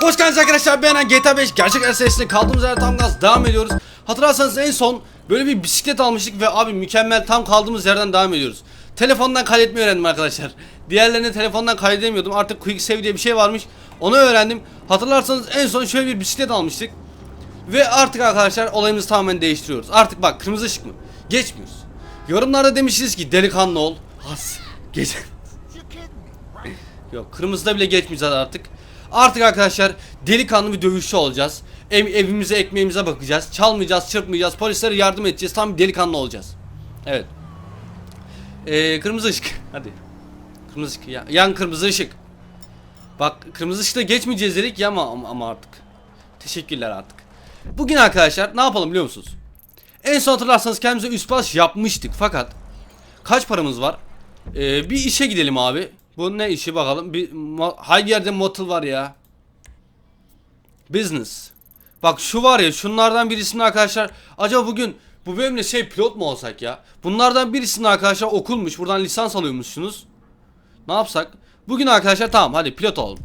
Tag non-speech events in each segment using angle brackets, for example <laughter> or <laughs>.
Hoş geldiniz arkadaşlar ben GTA 5 gerçek serisinde kaldığımız yerden tam gaz devam ediyoruz. Hatırlarsanız en son böyle bir bisiklet almıştık ve abi mükemmel tam kaldığımız yerden devam ediyoruz. Telefondan kaydetmeyi öğrendim arkadaşlar. Diğerlerini telefondan kaydedemiyordum artık Quick Save diye bir şey varmış onu öğrendim. Hatırlarsanız en son şöyle bir bisiklet almıştık. Ve artık arkadaşlar olayımızı tamamen değiştiriyoruz. Artık bak kırmızı ışık mı? Geçmiyoruz. Yorumlarda demişsiniz ki delikanlı ol. Has. Geç. <laughs> Yok kırmızıda bile geçmeyeceğiz artık. Artık arkadaşlar delikanlı bir dövüşçü olacağız. Ev, evimize ekmeğimize bakacağız. Çalmayacağız, çırpmayacağız. Polislere yardım edeceğiz. Tam bir delikanlı olacağız. Evet. Ee, kırmızı ışık. <laughs> Hadi. Kırmızı ışık. Ya, yan kırmızı ışık. Bak kırmızı ışıkta geçmeyeceğiz dedik ya ama, ama, artık. Teşekkürler artık. Bugün arkadaşlar ne yapalım biliyor musunuz? En son hatırlarsanız kendimize üst baş yapmıştık fakat kaç paramız var? Ee, bir işe gidelim abi. Bu ne işi bakalım? Bir hangi yerde motel var ya? Business. Bak şu var ya şunlardan birisinin arkadaşlar acaba bugün bu bölümde şey pilot mu olsak ya? Bunlardan birisinin arkadaşlar okulmuş. Buradan lisans alıyormuşsunuz. Ne yapsak? Bugün arkadaşlar tamam hadi pilot olalım.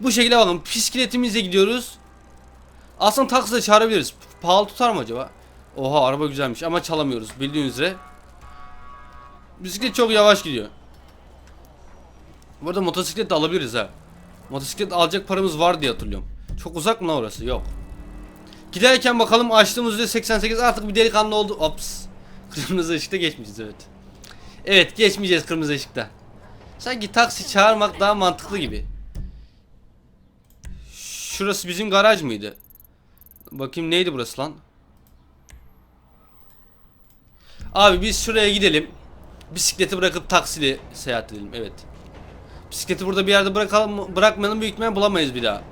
Bu şekilde bakın bisikletimizle gidiyoruz. Aslında taksi de çağırabiliriz. Pahalı tutar mı acaba? Oha araba güzelmiş ama çalamıyoruz bildiğiniz üzere. Bisiklet çok yavaş gidiyor. Bu arada motosiklet de alabiliriz ha. Motosiklet alacak paramız var diye hatırlıyorum. Çok uzak mı lan orası? Yok. Giderken bakalım açtığımız üzere 88 artık bir delikanlı oldu. Ops. <laughs> Kırmızı ışıkta geçmeyeceğiz evet. Evet geçmeyeceğiz kırmızı ışıkta. Sanki taksi çağırmak daha mantıklı gibi. Şurası bizim garaj mıydı? Bakayım neydi burası lan? Abi biz şuraya gidelim. Bisikleti bırakıp taksiyle seyahat edelim. Evet. Bisikleti burada bir yerde bırakalım bırakmayalım büyük ihtimalle bulamayız bir daha.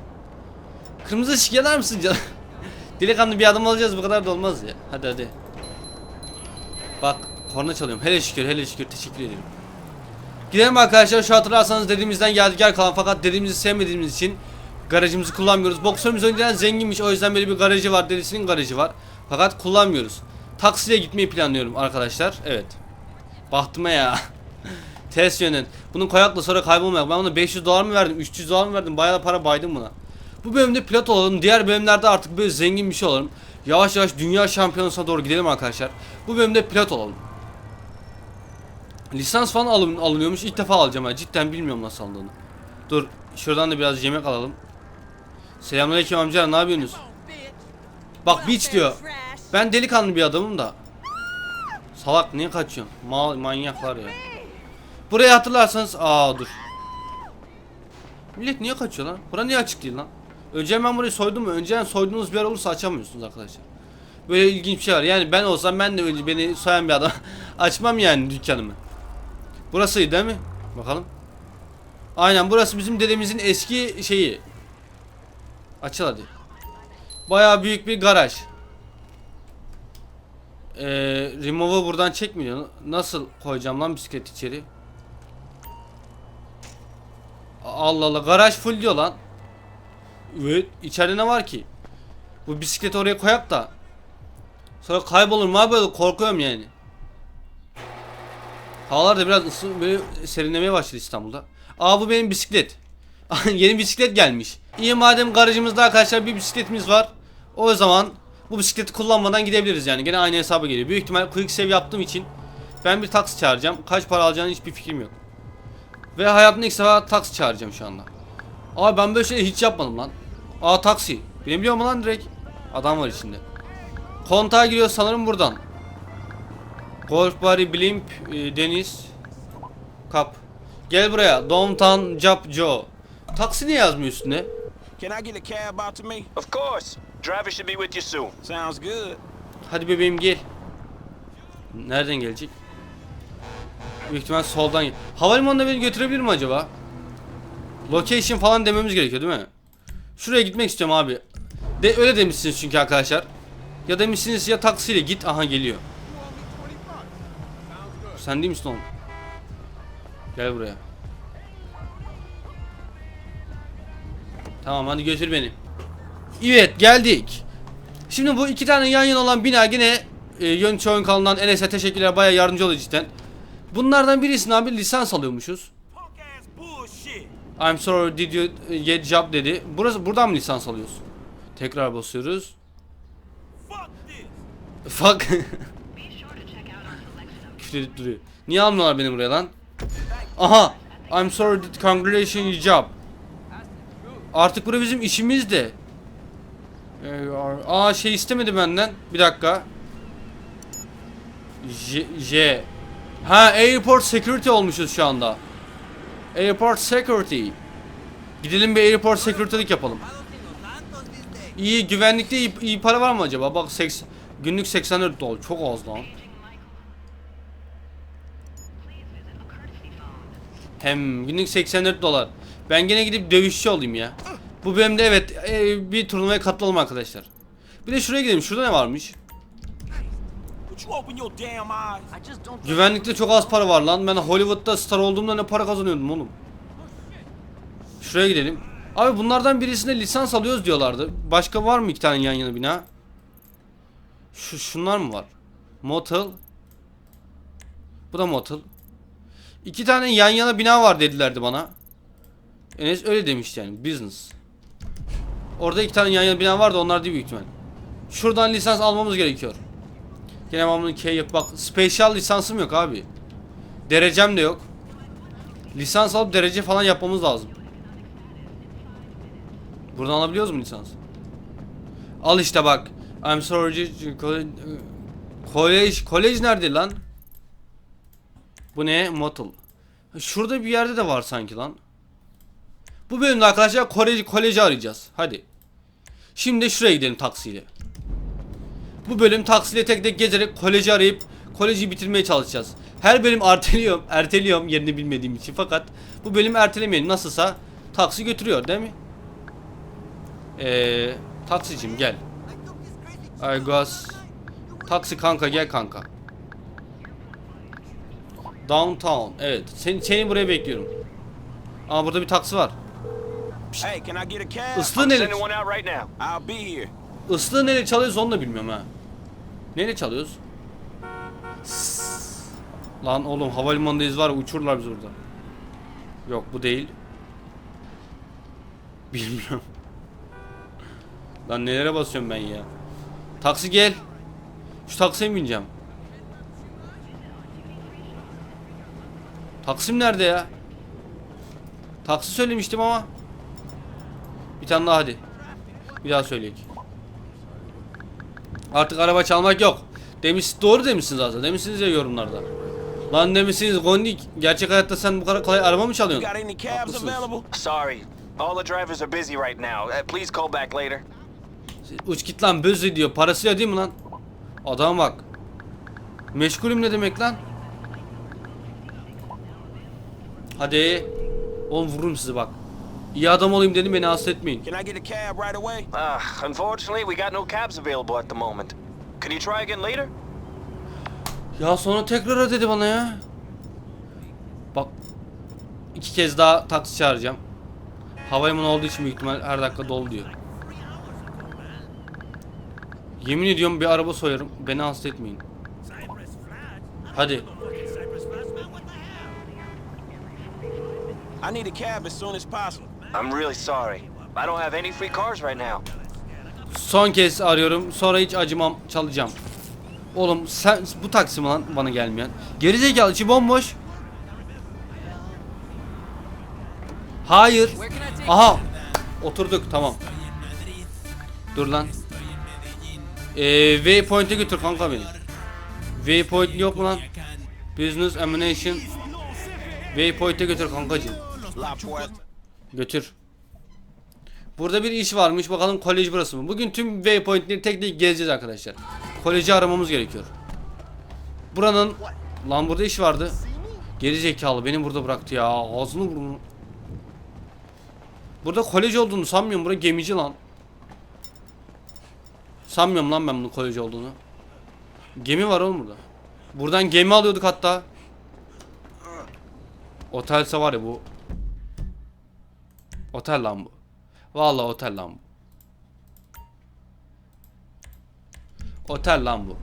Kırmızı ışık yanar mısın canım? <laughs> Delikanlı bir adım alacağız bu kadar da olmaz ya. Hadi hadi. Bak korna çalıyorum. Hele şükür hele şükür teşekkür ederim. Gidelim arkadaşlar şu hatırlarsanız dediğimizden yadigar kalan fakat dediğimizi sevmediğimiz için garajımızı kullanmıyoruz. Boksörümüz önceden zenginmiş o yüzden böyle bir garajı var dedesinin garajı var. Fakat kullanmıyoruz. Taksiyle gitmeyi planlıyorum arkadaşlar. Evet. Bahtıma ya. <laughs> Ters yönden. Bunun koyakla sonra kaybolmayak. Ben ona 500 dolar mı verdim? 300 dolar mı verdim? Bayağı da para baydım buna. Bu bölümde pilot olalım. Diğer bölümlerde artık böyle zengin bir şey olalım. Yavaş yavaş dünya şampiyonasına doğru gidelim arkadaşlar. Bu bölümde pilot olalım. Lisans falan alın, alınıyormuş. İlk defa alacağım ha. Cidden bilmiyorum nasıl alındığını. Dur. Şuradan da biraz yemek alalım. Selamünaleyküm amca. Ne yapıyorsunuz? Bak beach diyor. Ben delikanlı bir adamım da. Salak niye kaçıyorsun? Ma manyaklar ya. Burayı hatırlarsanız aa dur. Millet niye kaçıyor lan? Bura niye açık değil lan? Önceden ben burayı soydum mu? Önceden soyduğunuz bir yer olursa açamıyorsunuz arkadaşlar. Böyle ilginç bir şey var. Yani ben olsam ben de önce beni soyan bir adam <laughs> açmam yani dükkanımı. Burasıydı değil mi? Bakalım. Aynen burası bizim dedemizin eski şeyi. Açıl hadi. Bayağı büyük bir garaj. Ee, remove'ı buradan çekmiyor. Nasıl koyacağım lan bisiklet içeri? Allah Allah garaj full diyor lan. Evet içeride ne var ki? Bu bisikleti oraya koyak da. Sonra kaybolur mu abi böyle korkuyorum yani. Havalar da biraz ısı böyle serinlemeye başladı İstanbul'da. Aa bu benim bisiklet. <laughs> Yeni bisiklet gelmiş. İyi madem garajımızda arkadaşlar bir bisikletimiz var. O zaman bu bisikleti kullanmadan gidebiliriz yani. Gene aynı hesaba geliyor. Büyük ihtimal quick save yaptığım için ben bir taksi çağıracağım. Kaç para alacağını hiçbir fikrim yok. Ve hayatımda ilk sefer taksi çağıracağım şu anda. Abi ben böyle şey hiç yapmadım lan. Aa taksi. Benim biliyor mu lan direkt? Adam var içinde. Kontağa giriyor sanırım buradan. Golf Bari Blimp e, Deniz Kap. Gel buraya. Downtown Jap Joe. Taksi niye yazmıyor üstüne? Can I get a cab out to me? Of course. Driver should be with you soon. Sounds good. Hadi bebeğim gel. Nereden gelecek? Büyük ihtimal soldan gel. Havalimanına beni götürebilir mi acaba? Location falan dememiz gerekiyor değil mi? Şuraya gitmek istiyorum abi. De öyle demişsiniz çünkü arkadaşlar. Ya demişsiniz ya taksiyle git aha geliyor. Sen değil misin oğlum? Gel buraya. Tamam hadi götür beni. Evet geldik. Şimdi bu iki tane yan yana olan bina yine e, Yön Çoğun kanalından Enes'e teşekkürler baya yardımcı oluyor cidden. Bunlardan birisini abi lisans alıyormuşuz. I'm sorry did you get job dedi. Burası buradan mı lisans alıyorsun? Tekrar basıyoruz. Fuck. <laughs> Küfür edip duruyor. Niye almıyorlar beni buraya lan? Aha. I'm sorry did congratulations your job. Artık bura bizim işimiz de. Ee, Aa şey istemedi benden. Bir dakika. J, J. Ha airport security olmuşuz şu anda. Airport security. Gidelim bir airport security'lik yapalım. İyi güvenlikte iyi, iyi para var mı acaba? Bak 80, günlük 84 dolar. Çok az lan. Hem günlük 84 dolar. Ben gene gidip dövüşçü olayım ya. Bu bölümde evet e, bir turnuvaya katılalım arkadaşlar. Bir de şuraya gidelim. Şurada ne varmış? Güvenlikte çok az para var lan. Ben Hollywood'da star olduğumda ne para kazanıyordum oğlum. Şuraya gidelim. Abi bunlardan birisine lisans alıyoruz diyorlardı. Başka var mı iki tane yan yana bina? Şu şunlar mı var? Motel. Bu da motel. İki tane yan yana bina var dedilerdi bana. Enes öyle demişti yani. Business. Orada iki tane yan yana bina vardı onlar değil büyük ihtimal. Şuradan lisans almamız gerekiyor. Gene ben bunu K yap bak special lisansım yok abi. Derecem de yok. Lisans alıp derece falan yapmamız lazım. Buradan alabiliyoruz mu lisans? Al işte bak. I'm sorry. Kolej, kolej nerede lan? Bu ne? Motel. Şurada bir yerde de var sanki lan. Bu bölümde arkadaşlar kolej, koleji arayacağız. Hadi. Şimdi şuraya gidelim taksiyle. Bu bölüm taksiyle tek tek gezerek koleji arayıp koleji bitirmeye çalışacağız. Her bölüm erteliyorum, <laughs> erteliyorum yerini bilmediğim için fakat bu bölüm ertelemeyelim. Nasılsa taksi götürüyor değil mi? Eee taksicim gel. I guess. Taksi kanka gel kanka. Downtown. Evet. Seni, seni buraya bekliyorum. Aa burada bir taksi var. Hey, can I get a cab? Be here. ıslığı neyle çalıyoruz onu da bilmiyorum ha. Neyle çalıyoruz? Lan oğlum havalimanındayız var uçurlar bizi orada. Yok bu değil. <laughs> Bilmiyorum. Lan nelere basıyorum ben ya. Taksi gel. Şu taksiye mi bineceğim? Taksim nerede ya? Taksi söylemiştim ama. Bir tane daha hadi. Bir daha söyleyek. Artık araba çalmak yok. Demiş doğru demişsiniz aslında. Demişsiniz ya yorumlarda. Lan demişsiniz Gondik gerçek hayatta sen bu kadar kolay araba mı çalıyorsun? Haklısınız. Sorry. All the drivers are busy right now. Uh, please call back later. Uç git lan böz diyor. Parası ya değil mi lan? Adam bak. Meşgulüm ne demek lan? Hadi. Oğlum vururum sizi bak. İyi adam olayım dedim beni hasta etmeyin. Can I get a cab right away? Uh, unfortunately, we got no cabs available at the moment. Can you try again later? Ya sonra tekrar dedi bana ya. Bak. iki kez daha taksi çağıracağım. Havalimanı olduğu için büyük ihtimal her dakika dolu diyor. Yemin ediyorum bir araba soyarım. Beni hasta etmeyin. Hadi. I need a cab as soon as possible. I'm really sorry. I don't have any free cars right now. Son kez arıyorum. Sonra hiç acımam. Çalacağım. Oğlum sen bu taksi mi lan bana gelmeyen? Gerizekalı içi bomboş. Hayır. Aha. Oturduk tamam. Dur lan. Ee, Waypoint'e götür kanka beni. Waypoint yok mu lan? Business Emanation. Waypoint'e götür kankacığım. Götür. Burada bir iş varmış. Bakalım kolej burası mı? Bugün tüm waypointleri tek tek gezeceğiz arkadaşlar. Koleji aramamız gerekiyor. Buranın lan burada iş vardı. Geri zekalı beni burada bıraktı ya. Ağzını burnunu. Burada kolej olduğunu sanmıyorum. Bura gemici lan. Sanmıyorum lan ben bunun kolej olduğunu. Gemi var oğlum burada. Buradan gemi alıyorduk hatta. Otelse var ya bu Otel lan bu. Vallahi otel lan bu. Otel lan bu.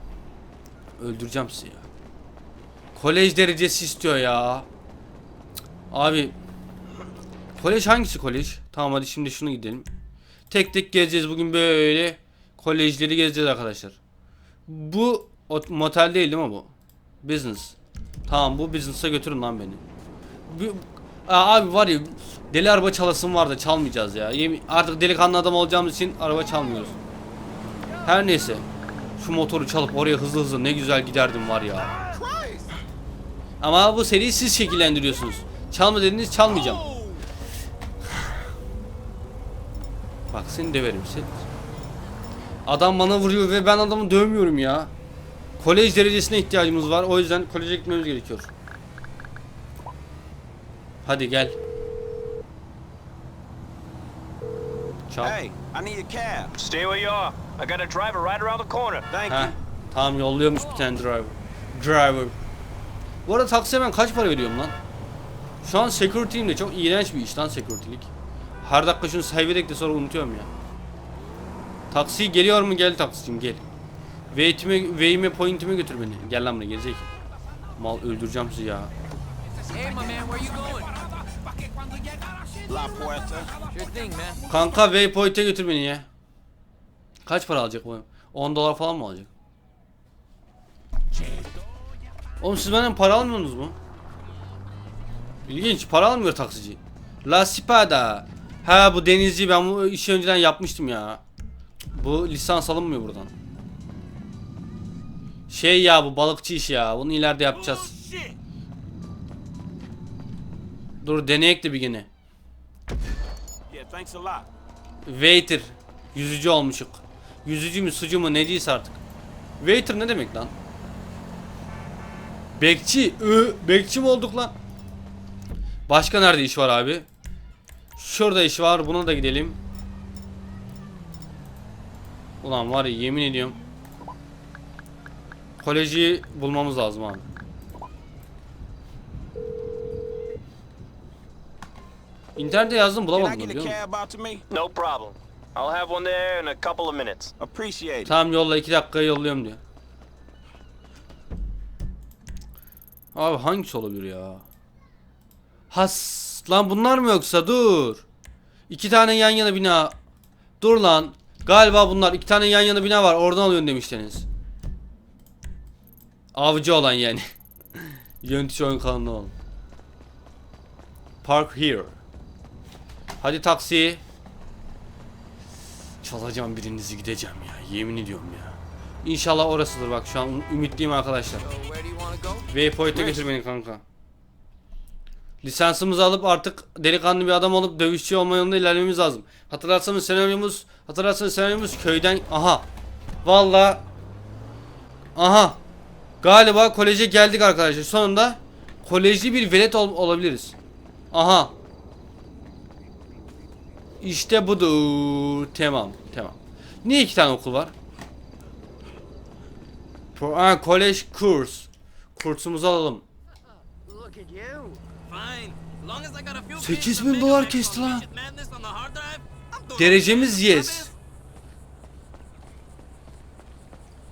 Öldüreceğim sizi ya. Kolej derecesi istiyor ya. Abi. Kolej hangisi kolej? Tamam hadi şimdi şunu gidelim. Tek tek gezeceğiz bugün böyle kolejleri gezeceğiz arkadaşlar. Bu motel değil değil mi bu? Business. Tamam bu business'a götürün lan beni. Bu, Aa, abi var ya deli araba çalasım var da çalmayacağız ya. Artık delikanlı adam olacağımız için araba çalmıyoruz. Her neyse. Şu motoru çalıp oraya hızlı hızlı ne güzel giderdim var ya. Ama bu seriyi siz şekillendiriyorsunuz. Çalma dediniz çalmayacağım. Bak seni döverim sen. Adam bana vuruyor ve ben adamı dövmüyorum ya. Kolej derecesine ihtiyacımız var. O yüzden koleje gitmemiz gerekiyor. Hadi gel. Çal. Hey, I need a cab. Stay where you are. I got a driver right around the corner. Thank Ha, you. tamam yolluyormuş bir tane driver. Driver. Bu arada taksiye ben kaç para veriyorum lan? Şu an security'yim de çok iğrenç bir iş lan security'lik. Her dakika şunu saydırdık de sonra unutuyorum ya. Taksi geliyor mu? Gel taksicim gel. Way'ime, Way'ime point'ime götür beni. Gel lan buraya gelecek. Mal öldüreceğim sizi ya. Hey, my man, where you going? Kanka Waypoint'e götür beni ya. Kaç para alacak bu? 10 dolar falan mı alacak? Oğlum siz benden para almıyorsunuz mu? İlginç para almıyor taksici. La Spada. Ha bu denizci ben bu işi önceden yapmıştım ya. Bu lisans alınmıyor buradan. Şey ya bu balıkçı iş ya. Bunu ileride yapacağız. Shit. Dur deneyek de bir gene. Waiter. Yüzücü olmuşuk. Yüzücü mü sucu mu ne değilse artık. Waiter ne demek lan? Bekçi. Ö, bekçi mi olduk lan? Başka nerede iş var abi? Şurada iş var. Buna da gidelim. Ulan var ya yemin ediyorum. Koleji bulmamız lazım abi. İnternette yazdım bulamadım biliyor musun? cab out to me? No problem. I'll have one there in a couple of minutes. Appreciate it. Tamam yolla 2 dakikaya yolluyorum diyor. Abi hangisi olabilir ya? Has lan bunlar mı yoksa dur. İki tane yan yana bina. Dur lan. Galiba bunlar iki tane yan yana bina var. Oradan alıyorsun demiştiniz. Avcı olan yani. <laughs> Yönetici oyun kanalında olan. Park here. Hadi taksi. Çalacağım birinizi gideceğim ya. Yemin ediyorum ya. İnşallah orasıdır bak şu an ümitliyim arkadaşlar. Waypoint'e götür beni kanka. Lisansımızı alıp artık delikanlı bir adam olup dövüşçü olma yolunda ilerlememiz lazım. Hatırlarsanız senaryomuz, hatırlarsanız senaryomuz köyden aha. Valla aha. Galiba koleje geldik arkadaşlar. Sonunda kolejli bir velet ol- olabiliriz. Aha. İşte budur. Tamam, tamam. Niye iki tane okul var? Pro- Ha, kolej kurs. Kursumuzu alalım. Look at you. Fine. As long as I got a few 8000 pieces of dolar kesti lan. Derecemiz yes.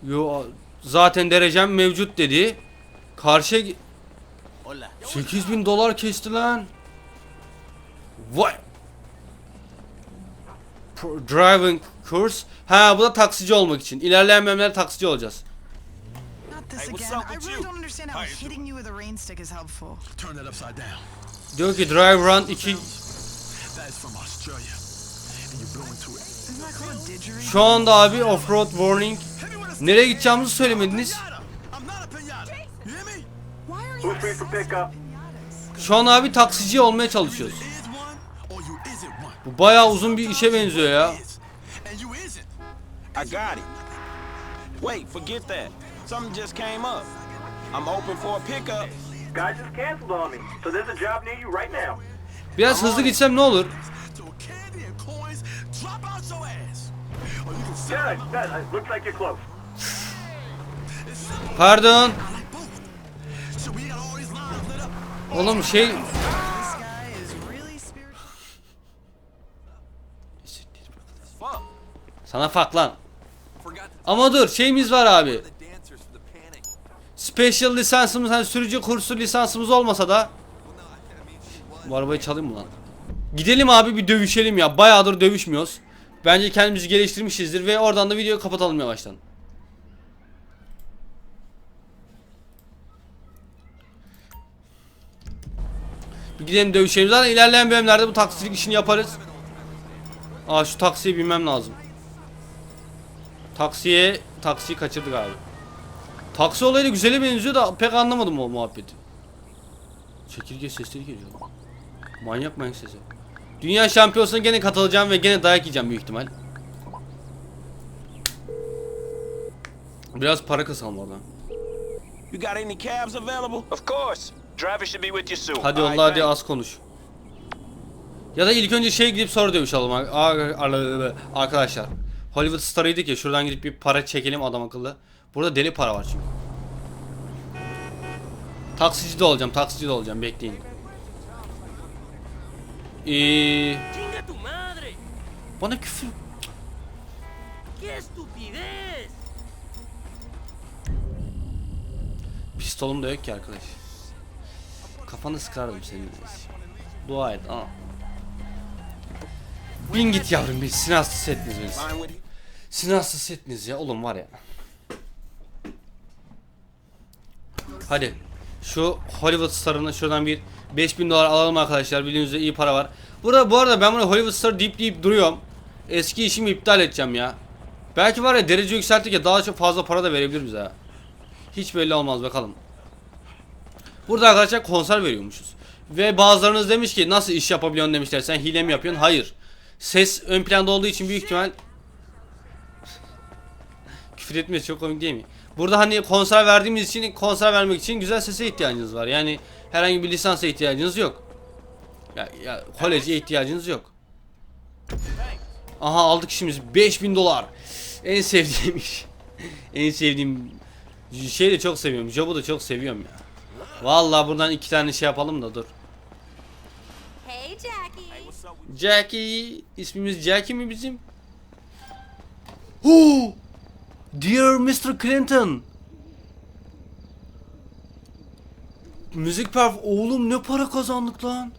Yo zaten derecem mevcut dedi. Karşıya gi- Hola. 8000 dolar kesti lan. Vay. Driving course. Ha bu da taksici olmak için. İlerleyen bölümlerde taksici olacağız. Hey, what's up with you? how you. Turn that upside down. Diyor ki drive run 2 That is from Australia. And you blow into it. Isn't that called didgeridoo? Şu anda abi offroad warning. Nereye gideceğimizi söylemediniz. Şu an abi taksici olmaya çalışıyoruz. Bu bayağı uzun bir işe benziyor ya. I got it. Wait, forget that. Something just came up. I'm open for a pickup. Guy just canceled on me, so there's a job near you right now. Biraz hızlı gitsem ne olur? So candy and coins drop out your ass. Or you can sit Yeah, on my that, that looks like you're close. It's simple. Pardon. I like both. So we got all these lines lit up. Oğlum şey This guy is really spiritual. Fuck. Sana fak lan. Ama dur şeyimiz var abi. Special lisansımız hani sürücü kursu lisansımız olmasa da bu arabayı çalayım mı lan? Gidelim abi bir dövüşelim ya. Bayağıdır dövüşmüyoruz. Bence kendimizi geliştirmişizdir ve oradan da videoyu kapatalım yavaştan. Bir gidelim dövüşelim. Zaten ilerleyen bölümlerde bu taksicilik işini yaparız. Aa şu taksiye binmem lazım. Taksiye taksiyi kaçırdık abi. Taksi olayı da güzele benziyor da pek anlamadım o muhabbeti. Çekirge sesleri geliyor. Manyak manyak sesi. Dünya şampiyonasına gene katılacağım ve gene dayak yiyeceğim büyük ihtimal. Biraz para kasalım oradan. You got any cabs available? Of course. Driver should be with you soon. Hadi yolla hadi az konuş. Ya da ilk önce şey gidip ar- ar- ar- arkadaşlar. Hollywood starıydık ya şuradan gidip bir para çekelim adam akıllı. Burada deli para var çünkü. Taksici de olacağım, taksici de olacağım bekleyin. Ee, bana küfür. Pistolum da yok ki arkadaş. Kafanı sıkardım senin. Dua et. Aa. Bin git yavrum bir sinir hastası ettiniz beni. Hastası ettiniz ya oğlum var ya. Hadi. Şu Hollywood starına şuradan bir 5000 dolar alalım arkadaşlar. Bildiğiniz üzere iyi para var. Burada bu arada ben bunu Hollywood star deyip deyip duruyorum. Eski işimi iptal edeceğim ya. Belki var ya derece yükselttik ya daha çok fazla para da verebilir bize. Hiç belli olmaz bakalım. Burada arkadaşlar konser veriyormuşuz. Ve bazılarınız demiş ki nasıl iş yapabiliyorsun demişler. Sen hile mi yapıyorsun? Hayır. Ses ön planda olduğu için büyük ihtimal Küfür etmesi çok komik değil mi? Burada hani konser verdiğimiz için konser vermek için güzel sese ihtiyacınız var. Yani herhangi bir lisansa ihtiyacınız yok. Ya, ya koleje ihtiyacınız yok. Aha aldık işimiz 5000 dolar. En sevdiğim iş. <laughs> en sevdiğim şey de çok seviyorum. Job'u da çok seviyorum ya. Vallahi buradan iki tane şey yapalım da dur. Hey, Jackie. What's up with Jackie ismimiz Jackie mi bizim? Oh! Dear Mr. Clinton. Müzik perf oğlum ne para kazandık lan?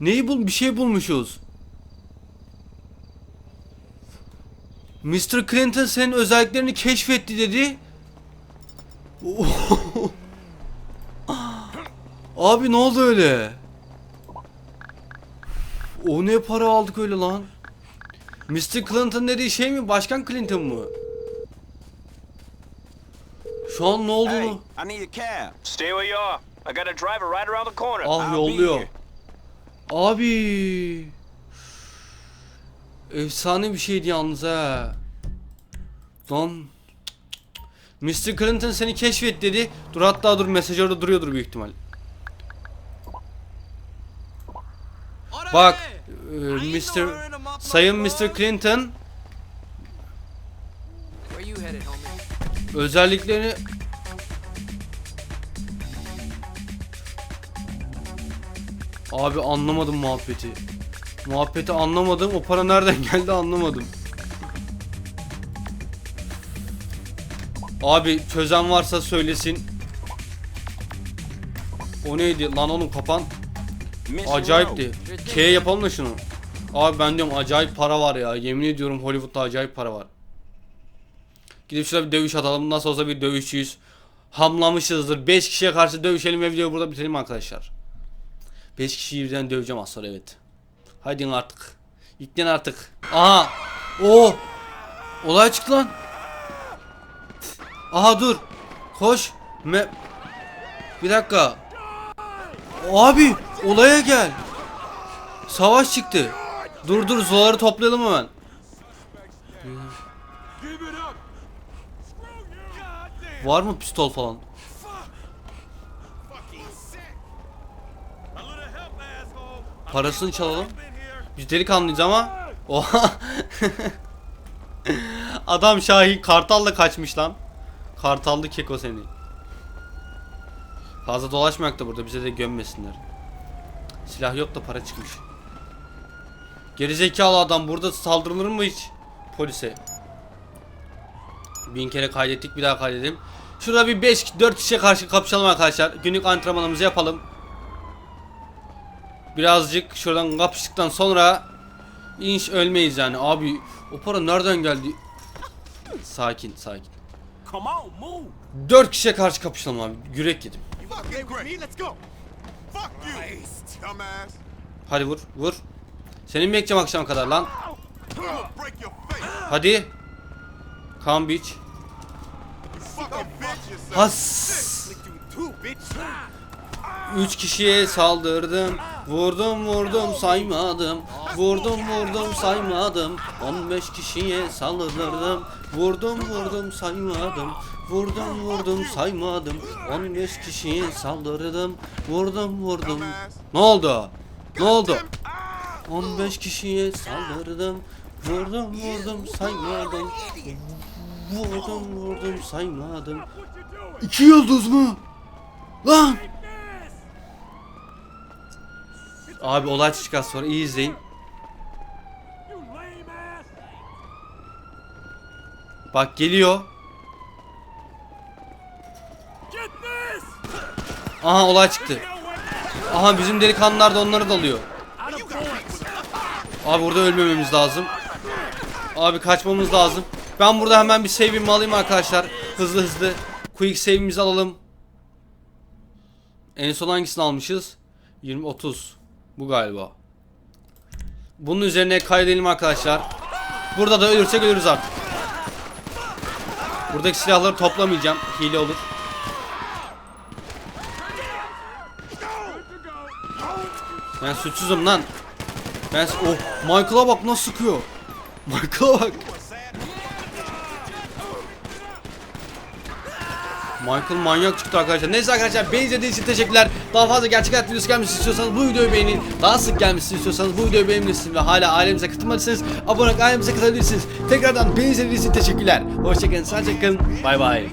Neyi bul bir şey bulmuşuz. Mr. Clinton senin özelliklerini keşfetti dedi. <laughs> Abi ne oldu öyle? O ne para aldık öyle lan? Mr. Clinton dediği şey mi? Başkan Clinton mı? Şu an ne Hey, olduğunu... I need a cab. Stay where you are. I got a driver right around the corner. Ah yolluyor. Abi. Efsane bir şeydi yalnız ha. Lan. Mr. Clinton seni keşfet dedi. Dur hatta dur mesaj orada duruyordur büyük ihtimal. Bak. E, Mr. Sayın Mr. Clinton özelliklerini Abi anlamadım muhabbeti. Muhabbeti anlamadım. O para nereden <laughs> geldi anlamadım. Abi çözen varsa söylesin. O neydi? Lan oğlum kapan. Acayipti. K yapalım da şunu. Abi ben diyorum acayip para var ya. Yemin ediyorum Hollywood'da acayip para var. Gidip şurada bir dövüş atalım. Nasıl olsa bir dövüşçüyüz. Hamlamışızdır. 5 kişiye karşı dövüşelim ve videoyu burada bitirelim arkadaşlar. 5 kişiyi birden döveceğim az sonra evet. Haydi artık. Yüklen artık. Aha. O. Olay çıktı lan. Aha dur. Koş. Me bir dakika. Abi olaya gel. Savaş çıktı. Dur dur zolaları toplayalım hemen. Var mı pistol falan? Parasını çalalım. Biz delikanlıyız ama. Oha. <laughs> Adam Şahin kartalla kaçmış lan. Kartallı keko seni. Fazla dolaşmayak da burada bize de gömmesinler. Silah yok da para çıkmış. Gerizekalı adam burada saldırılır mı hiç? Polise. Bin kere kaydettik bir daha kaydedelim. Şurada bir 5-4 kişiye karşı kapışalım arkadaşlar. Günlük antrenmanımızı yapalım. Birazcık şuradan kapıştıktan sonra inş ölmeyiz yani. Abi o para nereden geldi? Sakin sakin. Come on, move. Dört kişiye karşı kapışalım abi. Yürek yedim. Hadi vur vur. Senin bekleyeceğim akşama kadar lan. Hadi. Come bitch. Has. Üç kişiye saldırdım. Vurdum vurdum saymadım. Vurdum vurdum saymadım. 15 kişiye saldırdım. Vurdum vurdum saymadım. Vurdum vurdum saymadım. 15 kişiye saldırdım. Vurdum vurdum. Ne oldu? Ne oldu? 15 kişiye saldırdım. Vurdum vurdum saymadım. Vurdum vurdum saymadım. İki yıldız mı? Lan! Abi olay çıkar sonra iyi izleyin. Bak geliyor. Aha olay çıktı. Aha bizim delikanlılar da onları dalıyor. Abi burada ölmememiz lazım. Abi kaçmamız lazım. Ben burada hemen bir save'imi alayım arkadaşlar. Hızlı hızlı. Quick save'imizi alalım. En son hangisini almışız? 20 30. Bu galiba. Bunun üzerine kaydedelim arkadaşlar. Burada da ölürsek ölürüz artık. Buradaki silahları toplamayacağım. Hile olur. Ben suçsuzum lan. Ben oh Michael'a bak nasıl sıkıyor. <laughs> Michael'a bak. Michael manyak çıktı arkadaşlar. Neyse arkadaşlar beni izlediğiniz için teşekkürler. Daha fazla gerçek hayat videosu gelmesi istiyorsanız bu videoyu beğenin. Daha sık gelmesini istiyorsanız bu videoyu beğenmelisiniz ve hala ailemize katılmadıysanız abone olup ailemize katılabilirsiniz. Tekrardan beni izlediğiniz için teşekkürler. Hoşçakalın, sağlıcakla. Bay bay.